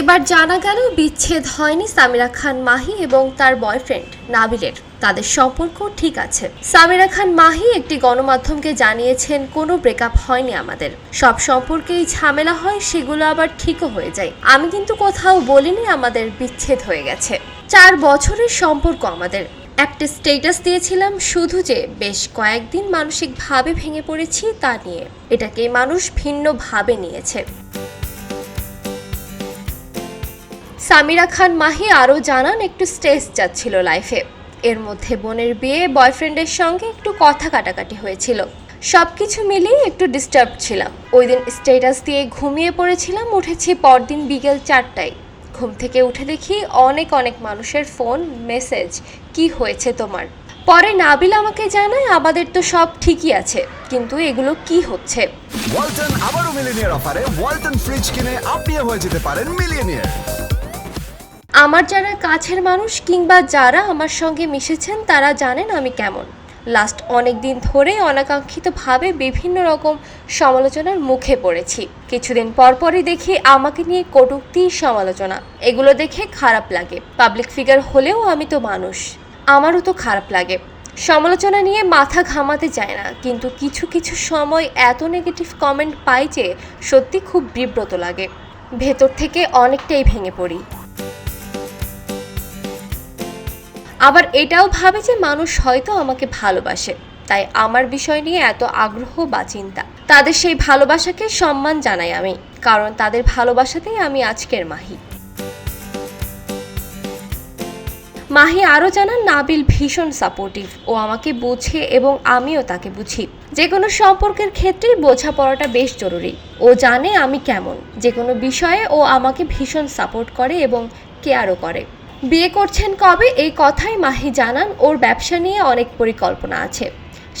এবার জানা গেল বিচ্ছেদ হয়নি সামিরা খান মাহি এবং তার বয়ফ্রেন্ড নাবিলের। তাদের সম্পর্ক ঠিক আছে। সামিরা খান মাহি একটি গণমাধ্যমকে জানিয়েছেন, কোনো ব্রেকআপ হয়নি আমাদের। সব সম্পর্কেই ঝামেলা হয়, সেগুলো আবার ঠিকও হয়ে যায়। আমি কিন্তু কোথাও বলিনি আমাদের বিচ্ছেদ হয়ে গেছে। চার বছরের সম্পর্ক আমাদের। একটা স্টেটাস দিয়েছিলাম শুধু যে বেশ কয়েকদিন মানসিকভাবে ভেঙে পড়েছি তা নিয়ে। এটাকে মানুষ ভিন্নভাবে নিয়েছে। সামিরা খান মাহি আরও জানান, একটু স্ট্রেস যাচ্ছিল লাইফে। এর মধ্যে বোনের বিয়ে, বয়ফ্রেন্ডের সঙ্গে একটু কথা কাটাকাটি হয়েছিল। সব কিছু মিলিয়ে একটু ডিস্টার্ব ছিলাম। ওই দিন স্টেটাস দিয়ে ঘুমিয়ে পড়েছিলাম, উঠেছি পরদিন বিকেল চারটায়। ঘুম থেকে উঠে দেখি অনেক অনেক মানুষের ফোন মেসেজ কি হয়েছে তোমার? পরে নাবিল আমাকে জানায়, আমাদের তো সব ঠিকই আছে, কিন্তু এগুলো কি হচ্ছে? ওয়ালটন আবারও মিলিনিয়ার অফারে, ওয়ালটন ফ্রিজ কিনে আপনিও হয়ে যেতে পারেন আমার যারা কাছের মানুষ কিংবা যারা আমার সঙ্গে মিশেছেন, তারা জানেন আমি কেমন। লাস্ট অনেক দিন ধরে অনাকাঙ্ক্ষিতভাবে বিভিন্ন রকম সমালোচনার মুখে পড়েছি। কিছুদিন পরপরই দেখি আমাকে নিয়ে কটূক্তি সমালোচনা। এগুলো দেখে খারাপ লাগে। পাবলিক ফিগার হলেও আমি তো মানুষ। আমারও তো খারাপ লাগে। সমালোচনা নিয়ে মাথা ঘামাতে চায় না। কিন্তু কিছু কিছু সময় এত নেগেটিভ কমেন্ট পাই যে সত্যি খুব বিব্রত লাগে। ভেতর থেকে অনেকটাই ভেঙে পড়ি। আবার এটাও ভাবে যে মানুষ হয়তো আমাকে ভালোবাসে। তাই আমার বিষয় নিয়ে এত আগ্রহ বা চিন্তা। তাদের সেই ভালোবাসাকে সম্মান জানাই আমি, কারণ তাদের ভালোবাসাতেই আমি আজকের মাহি। মাহি আরও জানান, নাবিল ভীষণ সাপোর্টিভ ও আমাকে বুঝে এবং আমিও তাকে বুঝি। যে কোনো সম্পর্কের ক্ষেত্রেই বোঝাপড়াটা বেশ জরুরি। ও জানে আমি কেমন। যে কোনো বিষয়ে ও আমাকে ভীষণ সাপোর্ট করে এবং কেয়ারও করে। বিয়ে করছেন কবে? এই কথাই মাহি জানান। ওর ব্যবসা নিয়ে অনেক পরিকল্পনা আছে।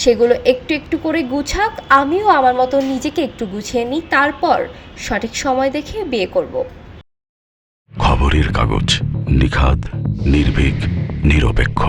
সেগুলো একটু একটু করে গুছাক, আমিও আমার মতো নিজেকে একটু গুছিয়ে নিই, তারপর সঠিক সময় দেখে বিয়ে করব। খবরের কাগজ নিখাদ, নির্ভীক, নিরপেক্ষ।